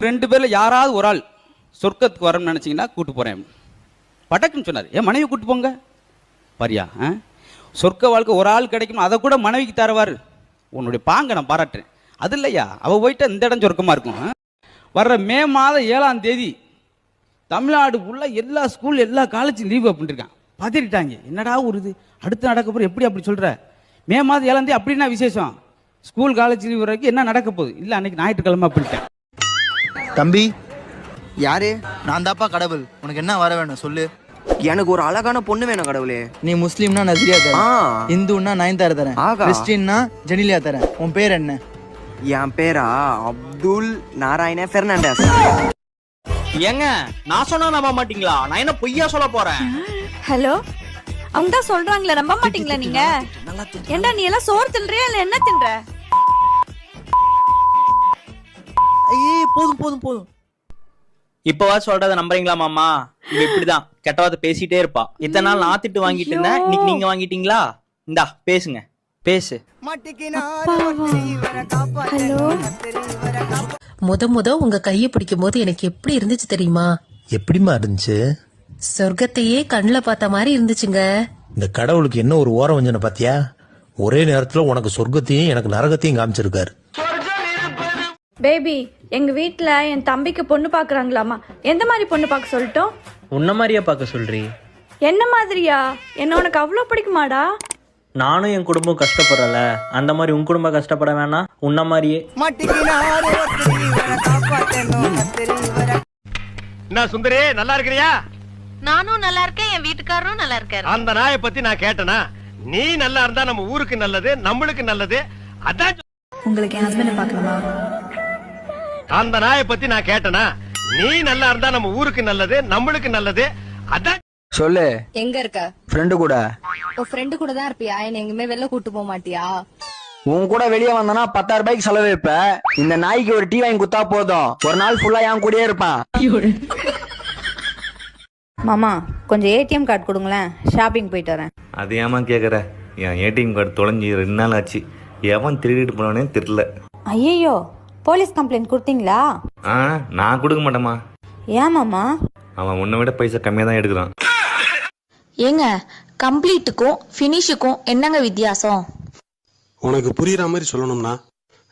ரெண்டு பேர்ல யாராவது ஒரு ஆள் சொர்க்கத்துக்கு வரணும்னு நினைச்சீங்கன்னா கூட்டு போறேன். பட்டக்குன்னு சொன்னார். ஏன் மனைவி கூட்டு போங்க? பரியா ஆ? சொர்க்க வாழ்க்கை ஒரு ஆள் கிடைக்கும்? அதை கூட மனைவிக்கு தருவார். உன்னுடைய பாங்க நான் பாராட்டுறேன். அது இல்லையா? அவ போயிட்டு இந்த இடம் சொர்க்கமா இருக்கும் வர்ற மே மாதம் ஏழாம் தேதி தமிழ்நாடு ஃபுல்லாக எல்லா ஸ்கூல் எல்லா காலேஜும் லீவ் அப்படின்ட்டு இருக்கான் பதறிட்டாங்க. என்னடா ஒரு இது அடுத்து நடக்க போகிற எப்படி அப்படி சொல்கிற மே மாதம் ஏழாம் தேதி அப்படின்னா விசேஷம்? ஸ்கூல் காலேஜ் லீவ் வரைக்கும் என்ன நடக்க போகுது? இல்லை அன்னைக்கு ஞாயிற்றுக்கிழமை அப்படின்ட்டேன். தம்பி? யாரு? நான் தாப்பா கடவுள். உனக்கு என்ன வர வேணும்? சொல்லு. எனக்கு ஒரு அழகான பொண்ணு வேணும் கடவுளே. நீ முஸ்லீம்னா நஸ்ரியா ஆ. தரேன் இந்துன்னா நயன்தாரா தரேன். ஆகா. கிறிஸ்டின்னா ஜெனிலியா தரேன். உன் பேர் என்ன? என் பேரா? அப்துல் நாராயண பெர்னாண்டஸ். ஏங்க நான் சொன்னா நம்ப மாட்டீங்களா? நான் என்ன பொய்யா சொல்ல போறேன்? ஹலோ? அவங்க தான் சொல்றாங்களே நம்ப மாட்டீங்களா நீங்க? ஏண்டா நீ எல்லாம் சோறு தின்றியா இல்ல என்ன தின்ற? ஐயே போதும் போதும் போதும். இப்பவா சொல்றத நம்புறீங்களா மாமா? இவ இப்படிதான் கெட்டவாத பேசிட்டே இருப்பா. இத்தனை நாள் நான் திட்டு வாங்கிட்டு இருந்தேன். இன்னைக்கு நீங்க வாங்கிட்டீங்களா? இந்தா பேசுங்க. பேசு. ஹலோ. முத முத உங்க கைய பிடிக்கும் போது எனக்கு எப்படி இருந்துச்சு தெரியுமா? எப்படிம்மா இருந்துச்சு? சொர்க்கத்தையே கண்ணுல பார்த்த மாதிரி இருந்துச்சுங்க. இந்த கடவுளுக்கு என்ன ஒரு ஓரம் வஞ்சனை பாத்தியா? ஒரே நேரத்துல உனக்கு சொர்க்கத்தையும் எனக்கு நரகத்தையும் காமிச்சிருக்காரு. பேபி எங்க வீட்ல என் தம்பிக்கு பொண்ணு பாக்குறாங்களாமா? எந்த மாதிரி பொண்ணு பார்க்க சொல்லட்டும்? உன்ன மாதிரியா பார்க்க சொல்றி? என்ன மாதிரியா? என்ன உனக்கு அவ்வளவு பிடிக்குமாடா? நானும் என் குடும்பம் கஷ்டப்படுறல. அந்த மாதிரி உன் குடும்பம் கஷ்டப்பட வேணாம். உன்ன மாதிரியே. என்ன சுந்தரி நல்லா இருக்கிறியா? நானும் நல்லா இருக்கேன் என் வீட்டுக்காரரும் நல்லா இருக்காரு. அந்த நாயை பத்தி நான் கேட்டனா? நீ நல்லா இருந்தா நம்ம ஊருக்கு நல்லது நம்மளுக்கு நல்லது. அதான் உங்களுக்கு என் ஹஸ்பண்ட் பார்க்கலாமா? அந்த நாயை பத்தி நான் கேட்டனா? நீ நல்லா இருந்தா நம்ம ஊருக்கு நல்லது நம்மளுக்கு நல்லது. அதான் சொல்லு. எங்க இருக்க? ஃப்ரெண்டு கூட. உன் ஃப்ரெண்டு கூட தான் இருப்பியா? என்ன எங்குமே வெளில கூட்டு போக மாட்டியா? உன் கூட வெளியே வந்தனா பத்தாயிரம் ரூபாய்க்கு செலவு வைப்ப. இந்த நாய்க்கு ஒரு டீ வாங்கி குத்தா போதும். ஒரு நாள் ஃபுல்லா என் கூடயே இருப்பான். மாமா கொஞ்சம் ஏடிஎம் கார்டு கொடுங்களேன். ஷாப்பிங் போயிட்டு வரேன். அது ஏமா கேட்குற என் ஏடிஎம் கார்டு தொலைஞ்சி ரெண்டு நாள் ஆச்சு. எவன் திருடிட்டு போனானே தெரில ஐயோ போலீஸ் கம்ப்ளைண்ட் கொடுத்தீங்களா? ஆ நான் கொடுக்க மாட்டேம்மா. ஏன் மாமா? அவன் உன்னை விட பைசா கம்மியாக தான் எடுக்கிறான். ஏங்க கம்ப்ளீட்டுக்கும் ஃபினிஷுக்கும் என்னங்க வித்தியாசம்? உனக்கு புரியுற மாதிரி சொல்லணும்னா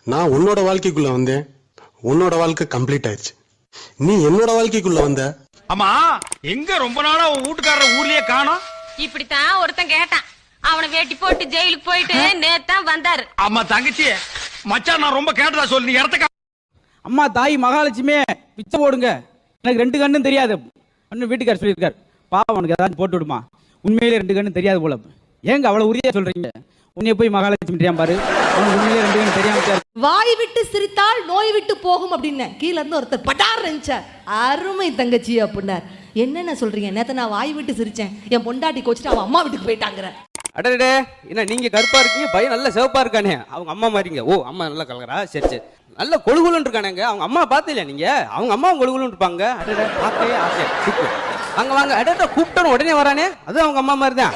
நான் உன்னோட வாழ்க்கைக்குள்ள வந்தேன். உன்னோட வாழ்க்கை கம்ப்ளீட் ஆயிடுச்சு. நீ என்னோட வாழ்க்கைக்குள்ள வந்த ஆமா எங்க ரொம்ப நாளா உன் வீட்டுக்காரர் ஊர்லயே காணோம்? இப்படித்தான் ஒருத்தன் கேட்டான். அவனை வேட்டி போட்டு ஜெயிலுக்கு போயிட்டு நேத்தான் வந்தாரு. ஆமா தங்கச்சி மச்சான் நான் ரொம்ப கேட்டதா சொல்லு நீ இடத்த அம்மா தாய் மகாலட்சுமியே பிச்சை போடுங்க. எனக்கு ரெண்டு கண்ணும் தெரியாது. அண்ணன் வீட்டுக்கார் சொல்லியிருக்கார். பாவம் உனக்கு ஏதாவது போட்டு விடுமா? உண்மையிலே ரெண்டு கண்ணும் தெரியாது போல. ஏங்க அவ்வளவு உறுதியா சொல்றீங்க? உன்னைய போய் மகாலட்சுமி தெரியாம உண்மையிலே ரெண்டு கண்ணு தெரியாம. வாய் விட்டு சிரித்தால் நோய் விட்டு போகும் அப்படின்னு. கீழ இருந்து ஒருத்தர் பட்டார் இருந்துச்சார் அருமை தங்கச்சி அப்படின்னார். என்னென்ன சொல்றீங்க? நேத்து நான் வாய் விட்டு சிரிச்சேன். என் பொண்டாட்டி கோச்சிட்டு அவன் அம்மா வீட்டுக்கு போயிட்டாங்கிற. அடடே என்ன நீங்க கருப்பா இருக்கீங்க? பையன் நல்ல சிவப்பா இருக்கானே. அவங்க அம்மா மாதிரிங்க. ஓ அம்மா நல்லா கலகரா சரி சரி. நல்ல கொழுகுலுன்னு இருக்கானுங்க. அவங்க அம்மா பார்த்தீங்களா நீங்க? அவங்க அம்மா கொழுகுலுன்னு இருப்பாங்க. அடடே பார்க்கவே ஆசை சிக்கு. வாங்க அடடா கூப்பிட்டோன்னு உடனே வரானே. அது அவங்க அம்மா மாதிரி தான்